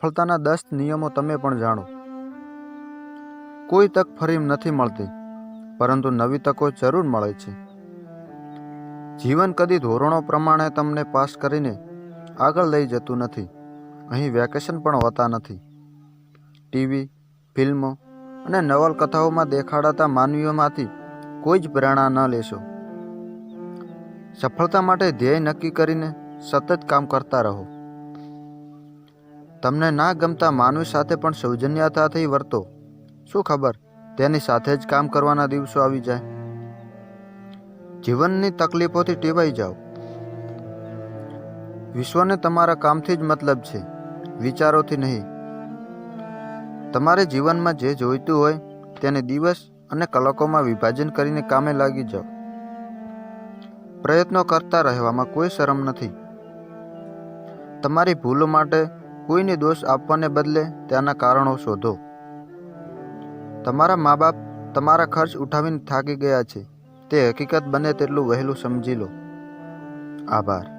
સફળતાના દસ નિયમો તમે પણ જાણો. કોઈ તક ફરી નથી મળતી, પરંતુ નવી તકો જરૂર મળે છે. જીવન કદી ધોરણો પ્રમાણે તમને પાસ કરીને આગળ લઈ જતું નથી, અહીં વેકેશન પણ હોતા નથી. ટીવી, ફિલ્મો અને નવલકથાઓમાં દેખાડાતા માનવીઓમાંથી કોઈ જ પ્રેરણા ન લેશો. સફળતા માટે ધ્યેય નક્કી કરીને સતત કામ કરતા રહો. તમને ના ગમતા માનવી સાથે પણ સૌજન્યતાથી વર્તો. શું ખબર? તેની સાથે જ કામ કરવાના દિવસો આવી જાય. જીવનની તકલીફોથી ટેવાઈ જાઓ. વિશ્વને તમારા કામથી જ મતલબ છે. વિચારોથી નહીં. તમારે જીવનમાં જે જોઈતું હોય, તેને દિવસ અને કલાકોમાં વિભાજન કરીને કામે લાગી જાઓ. પ્રયત્નો કરતા રહેવામાં કોઈ શરમ નથી. તમારી ભૂલો માટે કોઈને દોષ આપવાને બદલે ત્યાંના કારણો શોધો. તમારા મા બાપ તમારા ખર્ચ ઉઠાવીને થાકી ગયા છે. તે હકીકત બને તેટલું વહેલું સમજી લો. આભાર.